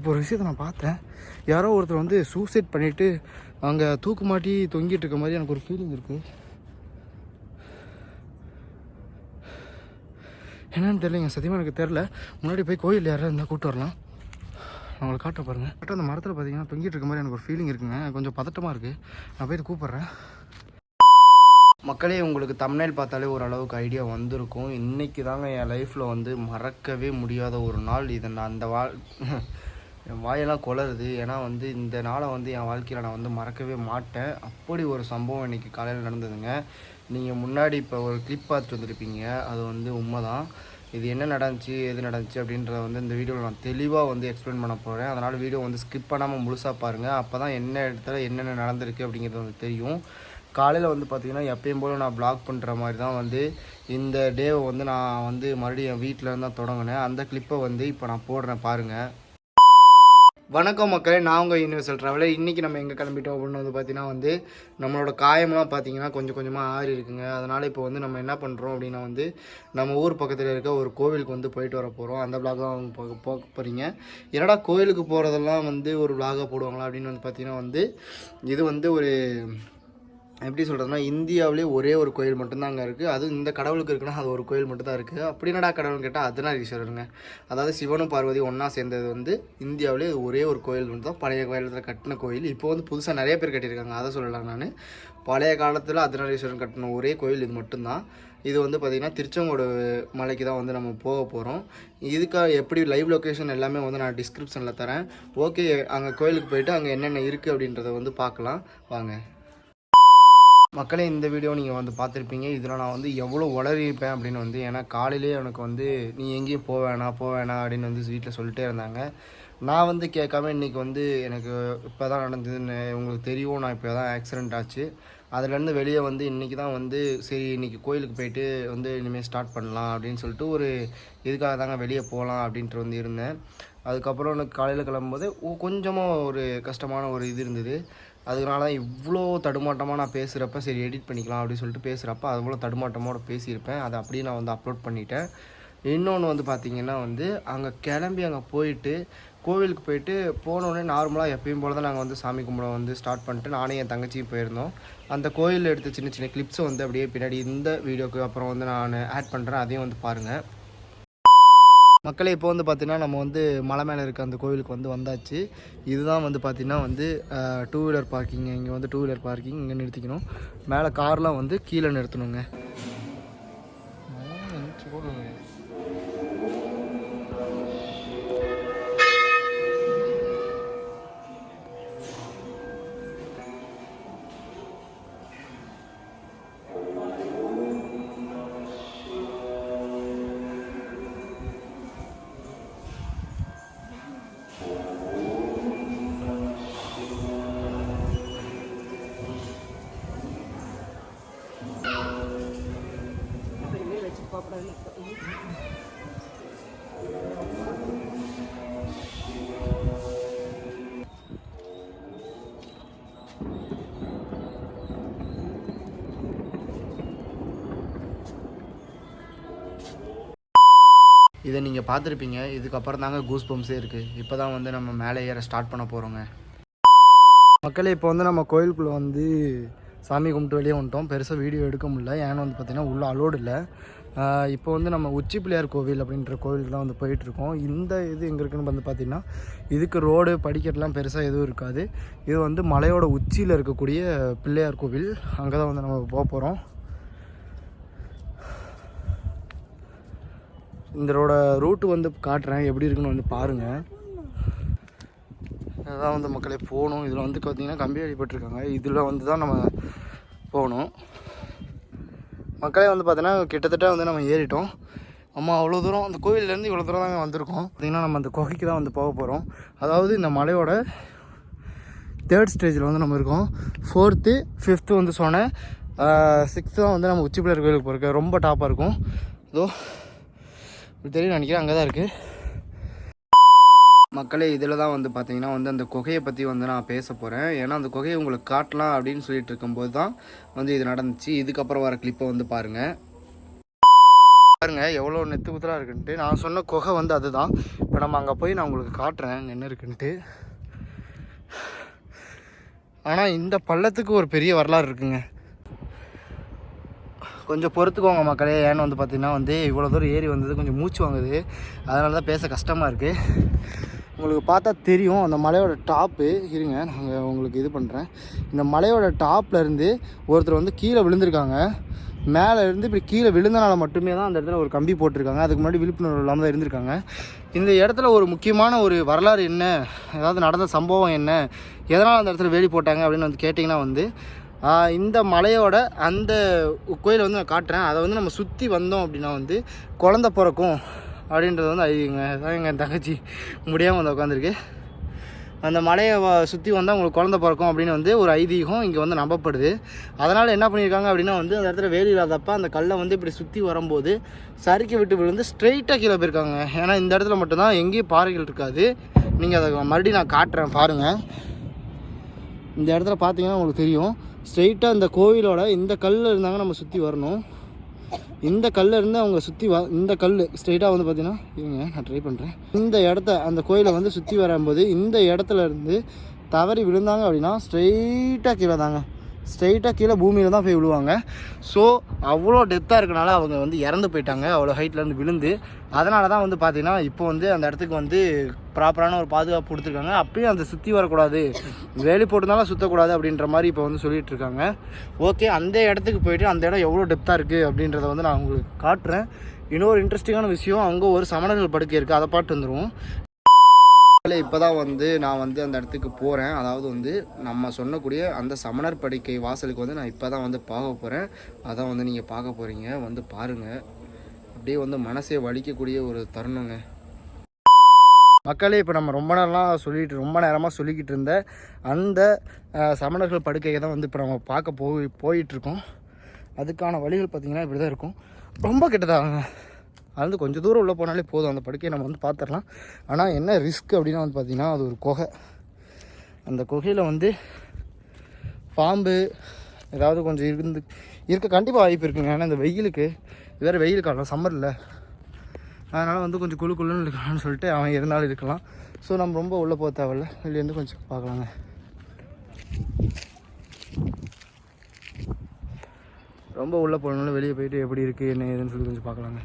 இப்போ ஒரு விஷயத்தை நான் பார்த்தேன். யாரோ ஒருத்தர் வந்து சூசைட் பண்ணிவிட்டு அங்கே தூக்கு மாட்டி தொங்கிட்டு இருக்க மாதிரி எனக்கு ஒரு ஃபீலிங் இருக்குது என்னன்னு தெரியலங்க சத்தியமாக எனக்கு தெரில முன்னாடி போய் கோயில் யாராவது இருந்தால் கூப்பிட்டு வரலாம். நான் உங்களுக்கு காட்ட பாருங்கள் கரெக்டாக அந்த மரத்தில் பார்த்தீங்கன்னா தொங்கிட்டு இருக்க மாதிரி எனக்கு ஒரு ஃபீலிங் இருக்குங்க. கொஞ்சம் பதட்டமாக இருக்குது நான் போய் கூப்பிட்றேன். மக்களே உங்களுக்கு தமிழ் பார்த்தாலே ஓரளவுக்கு ஐடியா வந்திருக்கும். இன்றைக்கி தாங்க என் லைஃப்பில் வந்து மறக்கவே முடியாத ஒரு நாள். இதை நான் அந்த வாழ் என் வாயெல்லாம் குளருது ஏன்னா வந்து இந்த நாளை வந்து என் வாழ்க்கையில் நான் வந்து மறக்கவே மாட்டேன். அப்படி ஒரு சம்பவம் இன்றைக்கி காலையில் நடந்ததுங்க. நீங்கள் முன்னாடி இப்போ ஒரு கிளிப் பார்த்துட்டு வந்திருப்பீங்க. அது வந்து உண்மை தான் இது என்ன நடந்துச்சு எது நடந்துச்சு அப்படின்றத வந்து இந்த வீடியோவில் நான் தெளிவாக வந்து எக்ஸ்பிளைன் பண்ண போகிறேன் அதனால் வீடியோ வந்து ஸ்கிப் பண்ணாமல் முழுசாக பாருங்கள் அப்போ தான் என்ன இடத்துல என்னென்ன நடந்திருக்கு அப்படிங்கிறது வந்து தெரியும். காலையில் வந்து பார்த்தீங்கன்னா எப்பயும் போல் நான் ப்ளாக் பண்ணுற மாதிரி தான் வந்து இந்த டேவை வந்து நான் வந்து மறுபடியும் என் வீட்டில் இருந்து தான் தொடங்கினேன். அந்த கிளிப்பை வந்து இப்போ நான் போடுறேன் பாருங்கள் வணக்கம் மக்களே நான் உங்கள் யூனிவர்சல் ட்ராவலர் இன்றைக்கி நம்ம எங்கே கிளம்பிட்டோம் அப்படின்னு வந்து பார்த்தீங்கன்னா வந்து நம்மளோட காயம்லாம் பார்த்தீங்கன்னா கொஞ்சம் கொஞ்சமாக ஆறி இருக்குங்க. அதனால் இப்போ வந்து நம்ம என்ன பண்ணுறோம் அப்படின்னா வந்து நம்ம ஊர் பக்கத்தில் இருக்க ஒரு கோவிலுக்கு வந்து போயிட்டு வர போகிறோம் அந்த vlog தான் அவங்க போக போக போகிறீங்க என்னடா கோவிலுக்கு போகிறதெல்லாம் வந்து ஒரு vlog-ஆ போடுவாங்களா அப்படின்னு வந்து பார்த்தீங்கன்னா வந்து இது வந்து ஒரு எப்படி சொல்கிறதுனா இந்தியாவிலே ஒரே ஒரு கோயில் மட்டும்தான் அங்கே இருக்குது அதுவும் இந்த கடவுளுக்கு இருக்குன்னா அது ஒரு கோயில் மட்டும்தான் இருக்குது அப்படி என்னடா கடவுள்னு கேட்டால் அர்த்தநாரீஸ்வரருங்க அதாவது சிவனும் பார்வதி ஒன்றா சேர்ந்தது வந்து இந்தியாவிலே ஒரே ஒரு கோயில் மட்டும் தான் பழைய காலத்தில் கட்டின கோயில். இப்போ வந்து புதுசாக நிறைய பேர் கட்டியிருக்காங்க. அதை சொல்லலாம் நான். பழைய காலத்தில் அர்த்தநாரீஸ்வரன் கட்டின ஒரே கோயில் இது மட்டும்தான். இது வந்து பார்த்திங்கன்னா திருச்செங்கோடு மலைக்கு தான் வந்து நம்ம போக போகிறோம் இதுக்காக எப்படி லைவ் லொக்கேஷன் எல்லாமே வந்து நான் டிஸ்கிரிப்ஷனில் தரேன். ஓகே அங்கே கோயிலுக்கு போயிட்டு அங்கே என்னென்ன இருக்குது அப்படின்றத வந்து பார்க்கலாம். வாங்க. மக்களே இந்த வீடியோ நீங்கள் வந்து பார்த்துருப்பீங்க. இதில் நான் வந்து எவ்வளோ உளறியிருப்பேன் அப்படின்னு வந்து ஏன்னா காலையிலே எனக்கு வந்து நீ எங்கேயும் போக வேணாம் போக வேணாம் அப்படின்னு வந்து வீட்டில் சொல்லிட்டே இருந்தாங்க. நான் வந்து கேட்காம இன்றைக்கி வந்து எனக்கு இப்போ தான் நடந்ததுன்னு உங்களுக்கு தெரியும். நான் இப்போ தான் ஆக்சிடெண்ட் ஆச்சு. அதுலேருந்து வெளியே வந்து இன்றைக்கி தான் வந்து சரி இன்றைக்கி கோயிலுக்கு போயிட்டு வந்து இனிமேல் ஸ்டார்ட் பண்ணலாம் அப்படின்னு சொல்லிட்டு ஒரு இதுக்காக தாங்க வெளியே போகலாம் அப்படின்ட்டு வந்து இருந்தேன். அதுக்கப்புறம் எனக்கு காலையில் கிளம்பும்போது கொஞ்சமாக ஒரு கஷ்டமான ஒரு இது இருந்தது. அதனால தான் இவ்வளோ தடுமாட்டமாக நான் பேசுகிறப்ப சரி எடிட் பண்ணிக்கலாம் அப்படின்னு சொல்லிட்டு பேசுகிறப்ப அவ்வளோ தடுமாட்டமோட பேசியிருப்பேன். அதை அப்படியே நான் வந்து அப்லோட் பண்ணிட்டேன். இன்னொன்று வந்து பார்த்திங்கன்னா வந்து அங்கே கிளம்பி அங்கே போயிட்டு கோவிலுக்கு போயிட்டு போனோடனே நார்மலாக எப்பயும் போல் தான் நாங்கள் வந்து சாமி கும்பிட வந்து ஸ்டார்ட் பண்ணிட்டு நானே என் தங்கச்சியும் போயிருந்தோம். அந்த கோயிலில் எடுத்த சின்ன சின்ன கிளிப்ஸை வந்து அப்படியே பின்னாடி இந்த வீடியோக்கு அப்புறம் வந்து நான் ஆட் பண்ணுறேன் அதையும் வந்து பாருங்கள் மக்களே இப்போ வந்து பார்த்தீங்கன்னா நம்ம வந்து மலை மேலே இருக்க அந்த கோவிலுக்கு வந்து வந்தாச்சு. இதுதான் வந்து பார்த்தீங்கன்னா வந்து டூ வீலர் பார்க்கிங் இங்கே வந்து டூ வீலர் பார்க்கிங் இங்கே நிறுத்திக்கணும். மேலே கார்லாம் வந்து கீழே நிறுத்தணுங்க. இதை நீங்கள் பார்த்துருப்பீங்க. இதுக்கப்புறம் தாங்க கூஸ் பம்ப்ஸே இருக்குது இப்போ தான் வந்து நம்ம மேலே ஏற ஸ்டார்ட் பண்ண போகிறோங்க மக்களே இப்போ வந்து நம்ம கோயிலுக்குள்ளே வந்து சாமி கும்பிட்டு வெளியே வந்துட்டோம். பெருசாக வீடியோ எடுக்க முடியல. ஏன்னா வந்து பார்த்திங்கன்னா உள்ளே அலோடு இல்லை. இப்போ வந்து நம்ம உச்சி பிள்ளையார் கோவில் அப்படின்ற கோவிலுக்கு தான் வந்து போயிட்டுருக்கோம். இந்த இது எங்கே இருக்குன்னு வந்து பார்த்திங்கன்னா இதுக்கு ரோடு படிக்கட்டுலாம் பெருசாக எதுவும் இருக்காது. இது வந்து மலையோட உச்சியில் இருக்கக்கூடிய பிள்ளையார் கோவில். அங்கே தான் வந்து நம்ம போக போகிறோம் இதோட ரூட்டு வந்து காட்டுறேன். எப்படி இருக்குன்னு வந்து பாருங்கள் அதான் வந்து மக்களே போகணும். இதில் வந்து பார்த்திங்கன்னா கம்பி அடிபட்டிருக்காங்க. இதில் வந்து தான் நம்ம போகணும். மக்களே வந்து பார்த்தீங்கன்னா கிட்டத்தட்ட வந்து நம்ம ஏறிட்டோம். அம்மா அவ்வளோ தூரம் அந்த கோவிலேருந்து இவ்வளோ தூரம் தாங்க வந்திருக்கோம். பார்த்திங்கன்னா நம்ம அந்த குகைக்கு தான் வந்து போக போகிறோம் அதாவது இந்த மலையோட தேர்ட் ஸ்டேஜில் வந்து நம்ம இருக்கோம். ஃபோர்த்து ஃபிஃப்த்து வந்து சொன்னேன் சிக்ஸ்த்து தான் வந்து நம்ம உச்சிப்பிள்ளையர் கோயிலுக்கு போயிருக்கோம் ரொம்ப டாப்பாக இருக்கும். இதோ தெரியும் நினைக்கிறேன் அங்கே தான் இருக்குது மக்களே இதில் தான் வந்து பார்த்தீங்கன்னா வந்து அந்த குகையை பற்றி வந்து நான் பேச போகிறேன் ஏன்னா அந்த குகையை உங்களுக்கு காட்டலாம் அப்படின்னு சொல்லிட்டு இருக்கும்போது தான் வந்து இது நடந்துச்சு. இதுக்கப்புறம் வர கிளிப்பை வந்து பாருங்கள் பாருங்கள் எவ்வளோ நெத்து குத்தலாக இருக்குன்ட்டு. நான் சொன்ன குகை வந்து அதுதான். இப்போ நம்ம அங்கே போய் நான் உங்களுக்கு காட்டுறேன் என்ன இருக்குன்ட்டு. ஆனால் இந்த பள்ளத்துக்கு ஒரு பெரிய வரலாறு இருக்குங்க. கொஞ்சம் பொறுத்துக்கோங்க மக்களே. ஏன்னு வந்து பார்த்தீங்கன்னா வந்து இவ்வளோ தூரம் ஏறி வந்தது கொஞ்சம் மூச்சு வாங்குது. அதனால தான் பேச கஷ்டமாக இருக்குது உங்களுக்கு பார்த்தா தெரியும் அந்த மலையோட டாப்பு இருங்க நாங்கள் உங்களுக்கு இது பண்ணுறேன் இந்த மலையோட டாப்லேருந்து ஒருத்தர் வந்து கீழே விழுந்திருக்காங்க. மேலே இருந்து இப்படி கீழே விழுந்தனால மட்டுமே தான் அந்த இடத்துல ஒரு கம்பி போட்டிருக்காங்க. அதுக்கு முன்னாடி விழிப்புணர்வு இல்லாமல் தான் இருந்திருக்காங்க. இந்த இடத்துல ஒரு முக்கியமான ஒரு வரலாறு என்ன? ஏதாவது நடந்த சம்பவம் என்ன? எதனால் அந்த இடத்துல வேலி போட்டாங்க அப்படின்னு வந்து கேட்டிங்கன்னா வந்து இந்த மலையோட அந்த கோயிலை வந்து நான் காட்டுறேன். அதை வந்து நம்ம சுற்றி வந்தோம் அப்படின்னா வந்து குழந்த பிறக்கும். அப்படின்றது வந்து ஐயங்க அதான் எங்கள் தங்கச்சி. முடியாமல் வந்து உட்காந்துருக்கு அந்த மலையை சுற்றி வந்தால் உங்களுக்கு குழந்த பிறக்கும் அப்படின்னு வந்து ஒரு ஐதீகம் இங்கே வந்து நம்பப்படுது. அதனால் என்ன பண்ணியிருக்காங்க அப்படின்னா வந்து அந்த இடத்துல வேலி இல்லாதப்ப அந்த கல்லை வந்து இப்படி சுற்றி வரும்போது சறுக்கி விட்டு விழுந்து ஸ்ட்ரெயிட்டாக கீழே போயிருக்காங்க. ஏன்னா இந்த இடத்துல மட்டும்தான் எங்கேயும் பாறைகள் இருக்காது. நீங்கள் அதை மறுபடியும் நான் காட்டுறேன் பாருங்கள் இந்த இடத்துல பார்த்தீங்கன்னா உங்களுக்கு தெரியும். ஸ்ட்ரெயிட்டாக இந்த கோவிலோட இந்த கல்லில் இருந்தாங்க நம்ம சுற்றி வரணும். இந்த கல்லிருந்து அவங்க சுற்றி வ இந்த கல் ஸ்ட்ரெயிட்டாக வந்து பார்த்தீங்கன்னா இருங்க நான் ட்ரை பண்ணுறேன் இந்த இடத்த அந்த கோயிலை வந்து சுற்றி வரும்போது இந்த இடத்துல இருந்து தவறி விழுந்தாங்க அப்படின்னா ஸ்ட்ரெயிட்டாக கீழே தாங்க. ஸ்ட்ரெயிட்டாக கீழே பூமியில் தான் போய் விழுவாங்க. ஸோ அவ்வளோ டெத்தாக இருக்கனால அவங்க வந்து இறந்து போயிட்டாங்க. அவ்வளோ ஹைட்லேருந்து விழுந்து. அதனால தான் வந்து பார்த்திங்கன்னா இப்போ வந்து அந்த இடத்துக்கு வந்து ப்ராப்பரான ஒரு பாதுகாப்பு கொடுத்துருக்காங்க. அப்பயும் அந்த சுற்றி வரக்கூடாது. வேலி போட்டிருந்தாலும் சுற்றக்கூடாது அப்படின்ற மாதிரி இப்போ வந்து சொல்லிட்டு இருக்காங்க. ஓகே அந்த இடத்துக்கு போயிட்டு அந்த இடம் எவ்வளோ டெப்த்தாக இருக்குது அப்படின்றத வந்து நான் உங்களுக்கு காட்டுறேன். இன்னொரு இன்ட்ரெஸ்டிங்கான விஷயம் அங்கே ஒரு சமணர்கள் படுக்கை இருக்குது அதை பாட்டு வந்துடுவோம் இப்போ தான் வந்து நான் வந்து அந்த இடத்துக்கு போகிறேன் அதாவது வந்து நம்ம சொன்னக்கூடிய அந்த சமணர் படுக்கை வாசலுக்கு வந்து நான் இப்போ தான் வந்து பார்க்க போகிறேன் அதான் வந்து நீங்கள் பார்க்க போகிறீங்க வந்து பாருங்கள் அப்படியே வந்து மனசே வலிக்கக்கூடிய ஒரு தருணங்க. மக்களே இப்போ நம்ம ரொம்ப நேரம்லாம் சொல்லிட்டு ரொம்ப நேரமாக சொல்லிக்கிட்டு இருந்த அந்த சமணர்கள் படுக்கையை தான் வந்து இப்போ நம்ம பார்க்க போய் போயிட்டுருக்கோம் அதுக்கான வழிகள் பார்த்திங்கன்னா இப்படி தான் இருக்கும். ரொம்ப கிட்டதாங்க அது வந்து கொஞ்சம் தூரம் உள்ளே போனாலே போதும். அந்த படுக்கையை நம்ம வந்து பார்த்துடலாம். ஆனால் என்ன ரிஸ்க் அப்படின்னா வந்து பார்த்திங்கன்னா அது ஒரு குகை. அந்த குகையில் வந்து பாம்பு ஏதாவது கொஞ்சம் இருந்து இருக்க கண்டிப்பாக வாய்ப்பு இருக்குங்க. ஏன்னா இந்த வெயிலுக்கு வேறு வெயில் காலம் சம்மரில் அதனால் வந்து கொஞ்சம் குழு குழுன்னு இருக்கலாம்னு சொல்லிட்டு அவன் இருந்தாலும் இருக்கலாம். ஸோ நம்ம ரொம்ப உள்ளே போக தேவையில்ல. வெளியேருந்து கொஞ்சம் பார்க்கலாங்க. ரொம்ப உள்ளே போகணும்னு வெளியே போயிட்டு எப்படி இருக்குது என்ன ஏதுன்னு சொல்லி கொஞ்சம் பார்க்கலாங்க.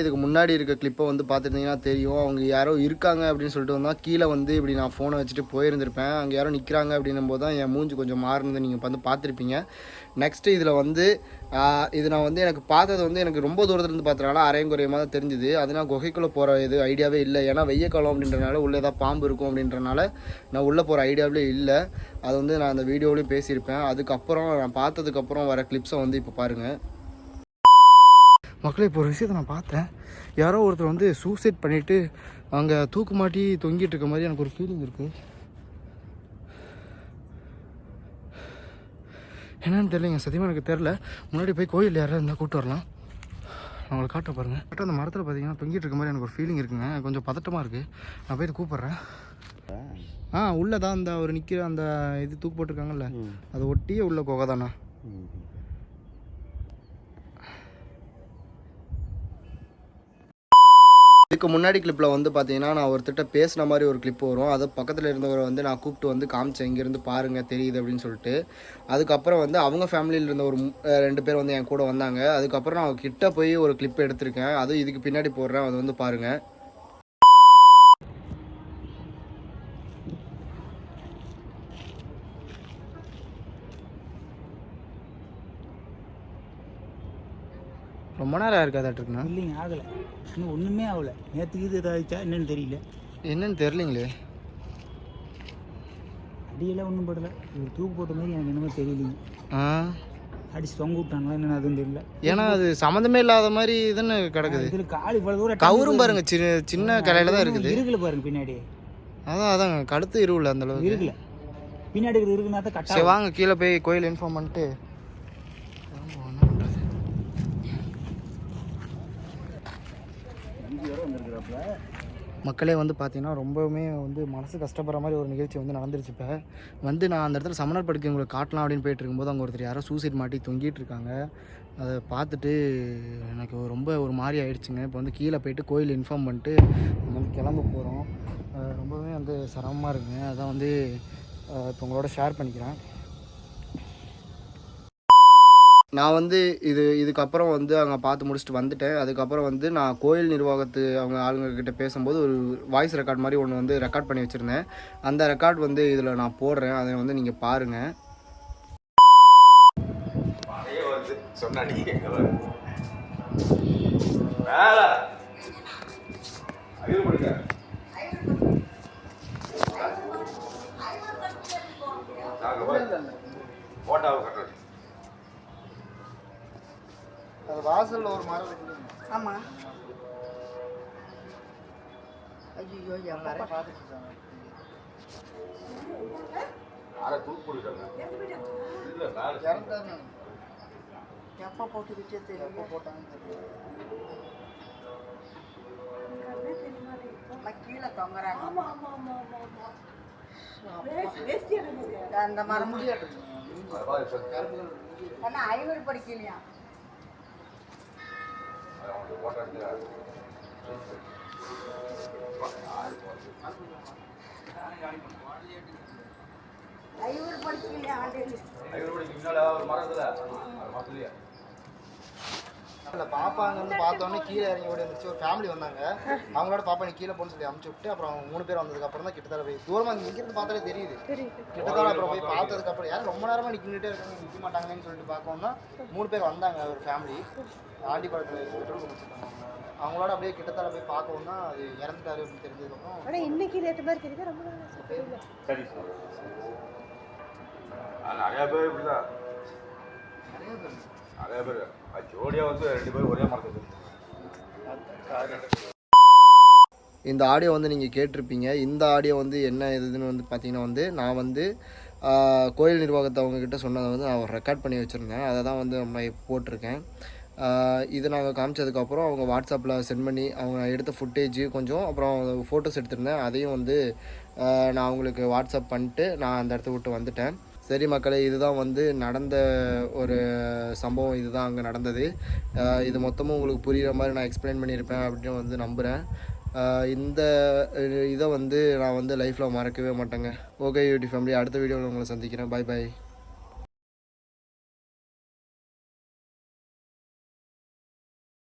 இதுக்கு முன்னாடி இருக்க கிளிப்பை வந்து பார்த்துருந்தீங்கன்னா தெரியும். அவங்க யாரோ இருக்காங்க அப்படின்னு சொல்லிட்டு வந்தால் கீழே வந்து இப்படி நான் ஃபோனை வச்சுட்டு போயிருந்திருப்பேன். அங்கே யாரோ நிற்கிறாங்க அப்படின்னும் போது தான் என் மூஞ்சி கொஞ்சம் மாறினது நீங்கள் வந்து பார்த்துருப்பீங்க. நெக்ஸ்ட்டு இதில் வந்து இது நான் வந்து எனக்கு பார்த்தது வந்து எனக்கு ரொம்ப தூரத்துலேருந்து பார்த்ததுனால அரையும் குறையமாக தான் தெரிஞ்சுது. நான் குகைக்குள்ளே போகிற இது ஐடியாவே இல்லை. ஏன்னா வெய்ய காலம் அப்படின்றனால உள்ளே ஏதாவது பாம்பு இருக்கும் அப்படின்றனால நான் உள்ளே போகிற ஐடியாவிலே இல்லை. அது வந்து நான் அந்த வீடியோவிலையும் பேசியிருப்பேன். அதுக்கப்புறம் நான் பார்த்ததுக்கப்புறம் வர கிளிப்ஸை வந்து இப்போ பாருங்கள் மக்களே இப்போ ஒரு விஷயத்தை நான் பார்த்தேன். யாரோ ஒருத்தர் வந்து சூசைட் பண்ணிவிட்டு அங்கே தூக்கு மாட்டி தொங்கிட்டு இருக்க மாதிரி எனக்கு ஒரு ஃபீலிங் இருக்குது என்னன்னு தெரியலைங்க சத்தியமாக எனக்கு தெரில முன்னாடி போய் கோயில் யாராவது இருந்தால் கூப்பிட்டு வரலாம். நான் காட்ட பாருங்கள் கரெக்டாக அந்த மரத்தில் பார்த்தீங்கன்னா தொங்கிட்டு இருக்க மாதிரி எனக்கு ஒரு ஃபீலிங் இருக்குங்க. கொஞ்சம் பதட்டமாக இருக்குது நான் போயிட்டு கூப்பிட்றேன். ஆ உள்ளே தான் அந்த ஒரு நிற்கிற அந்த இது தூக்கு போட்டிருக்காங்கல்ல அதை ஒட்டியே உள்ள குகை இதுக்கு முன்னாடி கிளிப்பில் வந்து பார்த்தீங்கன்னா நான் ஒருத்தர்கிட்ட பேசின மாதிரி ஒரு கிளிப் வரும். அது பக்கத்தில் இருந்தவரை வந்து நான் கூப்பிட்டு வந்து காமிச்சேன். இங்கேருந்து பாருங்கள் தெரியுது அப்படின்னு சொல்லிட்டு. அதுக்கப்புறம் வந்து அவங்க ஃபேமிலியில் இருந்த ஒரு ரெண்டு பேர் வந்து என் கூட வந்தாங்க. அதுக்கப்புறம் நான் அவங்க கிட்ட போய் ஒரு கிளிப் எடுத்திருக்கேன். அதுவும் இதுக்கு பின்னாடி போடுறேன். அது வந்து பாருங்கள் ரொம்ப நேரம் இருக்காதாட்டுருக்குண்ணா இல்லைங்க ஆகலை. இன்னும் ஒன்றுமே ஆகலை. நேற்றுக்கு இது ஏதாச்சா என்னன்னு தெரியல. என்னன்னு தெரிலிங்களே அடியெல்லாம் ஒன்றும் படலை. இவர் தூக்கு போட்ட மாதிரி எனக்கு என்னமோ தெரியலைங்க. ஆ. அடிச்சு தொங்க விட்டாங்களா என்னன்னு அதுவும் தெரியல. ஏன்னா அது சம்மந்தமே இல்லாத மாதிரி தானே கிடக்குது. இதில் கால் இவ்வளோ தூரம் கவுரும் பாருங்க சின்ன சின்ன கலையில தான் இருக்குது. இருக்குல்ல பாருங்க பின்னாடி அதான் அதாங்க கழுத்து இருவில் அந்த அளவுக்கு. இருக்குல்ல பின்னாடி இருக்கிறது இருக்குன்னா தான் சரி வாங்க கீழே போய் கோயில் இன்ஃபார்ம் பண்ணிட்டு மக்களே வந்து பார்த்தீங்கன்னா ரொம்பவுமே வந்து மனசு கஷ்டப்படுற மாதிரி ஒரு நிகழ்ச்சி வந்து நடந்துருச்சு இப்போ. வந்து நான் அந்த இடத்துல சமணர் படுக்கை உங்களுக்கு காட்டலாம் அப்படின்னு போயிட்டு இருக்கும்போது அங்கே ஒருத்தர் யாரோ சூசைட் மாட்டி தொங்கிட்டு இருக்காங்க. அதை பார்த்துட்டு எனக்கு ரொம்ப ஒரு மாதிரி ஆயிடுச்சுங்க. இப்போ வந்து கீழே போயிட்டு கோயில் இன்ஃபார்ம் பண்ணிட்டு நம்ம வந்து கிளம்ப போகிறோம் ரொம்பவே வந்து சிரமமாக இருக்குங்க. அதான் வந்து இப்போ உங்களோட ஷேர் பண்ணிக்கிறேன். நான் வந்து இது இதுக்கப்புறம் வந்து அங்கே பார்த்து முடிச்சுட்டு வந்துட்டேன். அதுக்கப்புறம் வந்து நான் கோயில் நிர்வாகத்து அவங்க ஆளுங்கக்கிட்ட பேசும்போது ஒரு வாய்ஸ் ரெக்கார்ட் மாதிரி ஒன்று வந்து ரெக்கார்ட் பண்ணி வச்சுருந்தேன். அந்த ரெக்கார்ட் வந்து இதில் நான் போடுறேன். அதை வந்து நீங்கள் பாருங்கள் சொன்னாடி போட்டாவை கட்டுறது அது வாசலில் ஒரு மரம் இருக்குது. ஆமா. ஐயோ நிறைய பார்த்துட்டு இருக்காங்க தூக்கு போட்டுருக்காங்க. இல்ல மேல இறந்தாங்க. எப்போ எப்போ போட்டாங்கன்னு தெரியல. நான் கீழே தொங்குறாங்க. அந்த மரம்? பரவாயில்ல சார். ஆனா ஐவர் படிக்கலையா அவனுக்கு போட்டாங்க ஐவர் படிக்கலையா ஆண்டேரி ஐயர் படிக்க ஒரு மரம் மரத்துலயா இல்லை பாப்பா அங்கே வந்து பார்த்தோன்னே கீழே இறங்கி ஓடி வந்துச்சு ஒரு ஃபேமிலி வந்தாங்க. அவங்களோட பாப்பா நீ கீழே போன்னு சொல்லி அமுச்சு விட்டு அப்புறம் மூணு பேர் வந்ததுக்கு அப்புறம் தான் கிட்டத்தட்ட போய் தூரமாக இங்கே இங்கிருந்து பார்த்தாலே தெரியுது. கிட்டத்தட்ட அப்புறம் போய் பார்த்ததுக்கு அப்புறம் யாரும் ரொம்ப நேரமாக நிற்கிட்டே இருக்காங்க நிற்க மாட்டாங்கன்னு சொல்லிட்டு பார்க்கணும்னா மூணு பேர் வந்தாங்க ஒரு ஃபேமிலி ஆண்டிப்பாளத்தில் பெட்ரோல் குடிச்சிருக்காங்க அவங்களோட அப்படியே கிட்டத்தட்ட போய் பார்க்கவும் தான் அது இறந்துட்டாரு அப்படின்னு தெரிஞ்சதுக்கப்புறம் ஆனால் இன்னைக்கு நேற்று மாதிரி தெரியுது? ரொம்ப சார். நிறைய பேர் இப்படிதான். நிறைய பேர். நிறைய பேர் ஜோடியாக வந்து ரெண்டு பேரும் ஒரே மரத்தை இந்த ஆடியோ வந்து நீங்கள் கேட்டிருப்பீங்க. இந்த ஆடியோ வந்து என்ன இதுன்னு வந்து பார்த்தீங்கன்னா வந்து நான் வந்து கோயில் நிர்வாகத்தை அவங்கக்கிட்ட சொன்னதை வந்து நான் ரெக்கார்ட் பண்ணி வச்சுருந்தேன். அதை தான் வந்து நம்ம போட்டிருக்கேன். இது நாங்கள் காமிச்சதுக்கப்புறம் அவங்க வாட்ஸ்அப்பில் சென்ட் பண்ணி அவங்க எடுத்த ஃபுட்டேஜ் கொஞ்சம் அப்புறம் ஃபோட்டோஸ் எடுத்திருந்தேன். அதையும் வந்து நான் அவங்களுக்கு வாட்ஸ்அப் பண்ணிட்டு நான் அந்த இடத்த விட்டு வந்துட்டேன். சரி மக்களே இதுதான் வந்து நடந்த ஒரு சம்பவம். இதுதான் அங்கே நடந்தது. இது மொத்தமும் உங்களுக்கு புரிகிற மாதிரி நான் எக்ஸ்பிளைன் பண்ணியிருப்பேன் அப்படின்னு வந்து நம்புகிறேன் இந்த இதை வந்து நான் வந்து லைஃப்பில் மறக்கவே மாட்டேங்க. ஓகே யூடி ஃபேமிலி அடுத்த வீடியோவில் உங்களை சந்திக்கிறேன். Bye bye